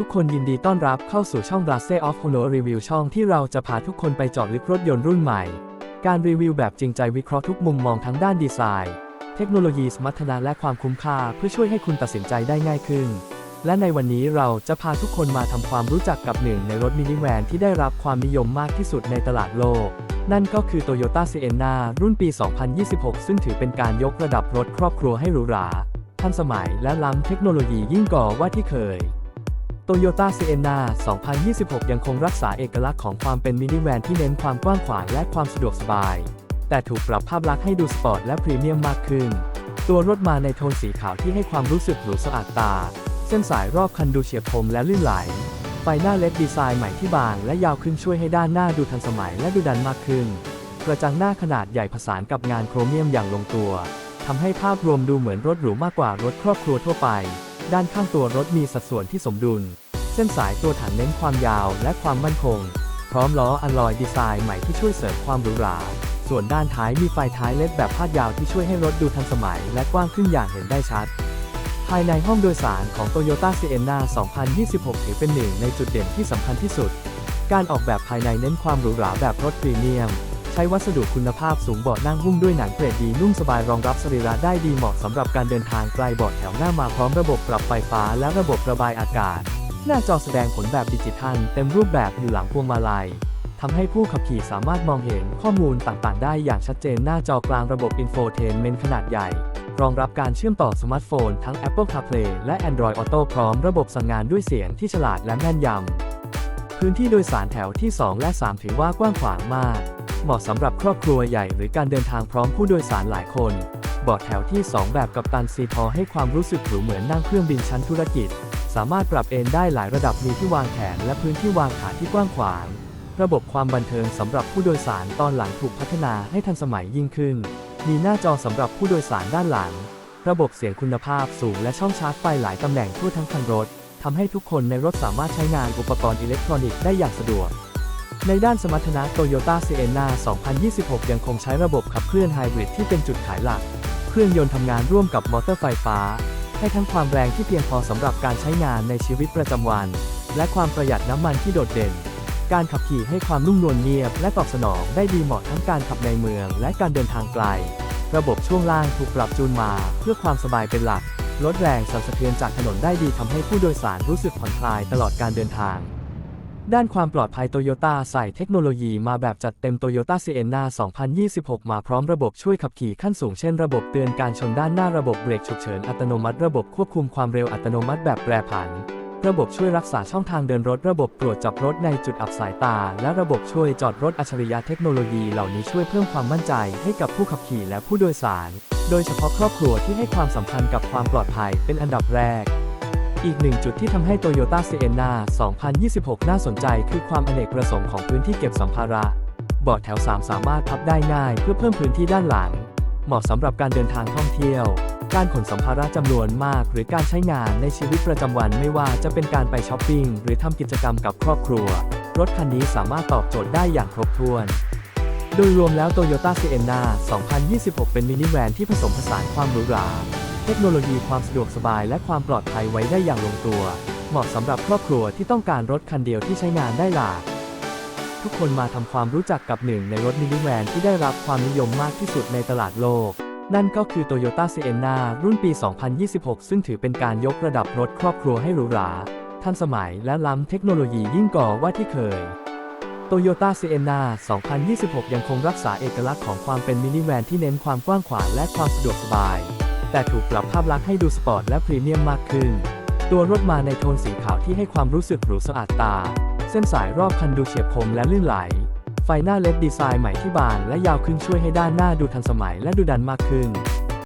ทุกคนยินดีต้อนรับเข้าสู่ช่อง b r a s e of Honor Review ช่องที่เราจะพาทุกคนไปเจาะลึกรถยนต์รุ่นใหม่ การรีวิวแบบจริงใจวิเคราะห์ทุกมุมมองทั้งด้านดีไซน์ เทคโนโลยีสมรรถนะและความคุ้มค่าเพื่อช่วยให้คุณตัดสินใจได้ง่ายขึ้น และในวันนี้เราจะพาทุกคนมาทำความรู้จักกับหนึ่งในรถมินิแวนที่ได้รับความนิยมมากที่สุดในตลาดโลก นั่นก็คือ Toyota Sienna รุ่นปี 2026 ซึ่งถือเป็นการยกระดับรถครอบครัวให้หรูหราทันสมัยและล้ำเทคโนโลยียิ่งกว่าที่เคย ว่าที่เคย Toyota Sienna 2026 ยังคงรักษาเอกลักษณ์ของความเป็นมินิแวนที่เน้นความกว้างขวางและความสะดวกสบาย แต่ถูกปรับภาพลักษณ์ให้ดูสปอร์ตและพรีเมียมมากขึ้น ตัวรถมาในโทนสีขาวที่ให้ความรู้สึกหรูสะอาดตา เส้นสายรอบคันดูเฉียบคมและลื่นไหล ไฟหน้าเล็ดดีไซน์ใหม่ที่บางและยาวขึ้นช่วยให้ด้านหน้าดูทันสมัยและดูดันมากขึ้น กระจังหน้าขนาดใหญ่ผสานกับงานโครเมียมอย่างลงตัวทำให้ภาพรวมดูเหมือนรถหรูมากกว่ารถครอบครัวทั่วไป ด้านข้างตัวรถมีสัดส่วนที่สมดุล เส้นสายตัวถังเน้นความยาวและความมั่นคง พร้อมล้ออัลลอยดีไซน์ใหม่ที่ช่วยเสริมความหรูหรา ส่วนด้านท้ายมีไฟท้ายเล็ดแบบพาดยาวที่ช่วยให้รถดูทันสมัย และกว้างขึ้นอย่างเห็นได้ชัด ภายในห้องโดยสารของ Toyota Sienna 2026 ถือเป็นหนึ่งในจุดเด่นที่สำคัญที่สุด การออกแบบภายในเน้นความหรูหราแบบรถพรีเมียม ใช้วัสดุคุณภาพสูงเบาะนั่งหุ้มด้วยหนังเกรดดีนุ่มสบายรองรับสรีระได้ดีเหมาะสำหรับการเดินทางไกลเบาะแถวหน้ามาพร้อมระบบปรับไฟฟ้าและระบบระบายอากาศ หน้าจอแสดงผลแบบดิจิทัล เต็มรูปแบบอยู่หลังพวงมาลัยทำให้ผู้ขับขี่สามารถมองเห็นข้อมูลต่างๆ ได้อย่างชัดเจนหน้าจอกลางระบบอินโฟเทนเมนต์ขนาดใหญ่ รองรับการเชื่อมต่อสมาร์ทโฟน ทั้ง Apple CarPlay และ Android Auto พร้อมระบบสั่งงานด้วยเสียงที่ฉลาดและแม่นยำพื้นที่โดยสารแถวที่ 2 และ 3 ถือว่ากว้างขวางมาก เหมาะสำหรับครอบครัวใหญ่หรือการเดินทางพร้อมผู้โดยสารหลายคนเบาะแถวที่ 2 แบบกับตันซีพอให้ความรู้สึกหรูเหมือนนั่งเครื่องบินชั้นธุรกิจ สามารถปรับเอนได้หลายระดับมีที่วางแขนและพื้นที่วางขาที่กว้างขวาง ระบบความบันเทิงสำหรับผู้โดยสารตอนหลังถูกพัฒนาให้ทันสมัยยิ่งขึ้น มีหน้าจอสำหรับผู้โดยสารด้านหลัง ระบบเสียงคุณภาพสูงและช่องชาร์จไฟหลายตำแหน่งทั่วทั้งคันรถทำให้ทุกคนในรถสามารถใช้งานอุปกรณ์อิเล็กทรอนิกส์ได้อย่างสะดวก ในด้านสมรรถนะ Toyota Sienna 2026 ยังคงใช้ระบบขับเคลื่อนไฮบริดที่เป็นจุดขายหลัก เครื่องยนต์ทำงานร่วมกับมอเตอร์ไฟฟ้า ให้ทั้งความแรงที่เพียงพอสำหรับการใช้งานในชีวิตประจำวัน และความประหยัดน้ำมันที่โดดเด่น การขับขี่ให้ความนุ่มนวลเงียบ และตอบสนองได้ดีเหมาะทั้งการขับในเมือง และการเดินทางไกล ระบบช่วงล่างถูกปรับจูนมาเพื่อความสบายเป็นหลัก ลดแรงสั่นสะเทือนจากถนนได้ดีทำให้ผู้โดยสารรู้สึกผ่อนคลายตลอดการเดินทาง ด้านความปลอดภัยโตโยต้าใส่เทคโนโลยีมาแบบจัดเต็ม Toyota Sienna 2026 มาพร้อมระบบช่วยขับขี่ขั้นสูงเช่นระบบเตือนการชนด้านหน้าระบบเบรกฉุกเฉินอัตโนมัติ ระบบควบคุมความเร็วอัตโนมัติแบบแปรผัน ระบบช่วยรักษาช่องทางเดินรถ ระบบตรวจจับรถในจุดอับสายตา และระบบช่วยจอดรถอัจฉริยะเทคโนโลยีเหล่านี้ช่วยเพิ่มความมั่นใจให้กับผู้ขับขี่และผู้โดยสาร โดยเฉพาะครอบครัวที่ให้ความสำคัญกับความปลอดภัยเป็นอันดับแรก อีกหนึ่งจุดที่ทำให้ Toyota Sienna 2026 น่าสนใจคือความอเนกประสงค์ของพื้นที่เก็บสัมภาระเบาะแถว 3 สามารถพับได้ง่ายเพื่อเพิ่มพื้นที่ด้านหลัง เหมาะสำหรับการเดินทางท่องเที่ยว การขนสัมภาระจำนวนมาก หรือการใช้งานในชีวิตประจำวันไม่ว่าจะเป็นการไปช้อปปิ้งหรือทำกิจกรรมกับครอบครัว รถคันนี้สามารถตอบโจทย์ได้อย่างครบถ้วน โดยรวมแล้ว Toyota Sienna 2026 เป็นมินิแวนที่ผสมผสานความหรูหรา เทคโนโลยีความสะดวกสบายและความปลอดภัยไว้ได้อย่างลงตัว เหมาะสำหรับครอบครัวที่ต้องการรถคันเดียวที่ใช้งานได้หลากทุกคนมาทำความรู้จักกับหนึ่งในรถมินิแวนที่ได้รับความนิยมมากที่สุดในตลาดโลก นั่นก็คือ Toyota Sienna รุ่นปี 2026 ซึ่งถือเป็นการยกระดับรถครอบครัวให้หรูหราทันสมัยและล้ำเทคโนโลยียิ่งกว่าว่าที่เคย Toyota Sienna 2026 ยังคงรักษาเอกลักษณ์ของความเป็นมินิแวนที่เน้นความกว้างขวางและความสะดวกสบาย แต่ถูกปรับภาพลักษณ์ให้ดูสปอร์ตและพรีเมียมมากขึ้น ตัวรถมาในโทนสีขาวที่ให้ความรู้สึกหรูสะอาดตา เส้นสายรอบคันดูเฉียบคมและลื่นไหล ไฟหน้าเล็ดดีไซน์ใหม่ที่บางและยาวขึ้นช่วยให้ด้านหน้าดูทันสมัยและดูดันมากขึ้น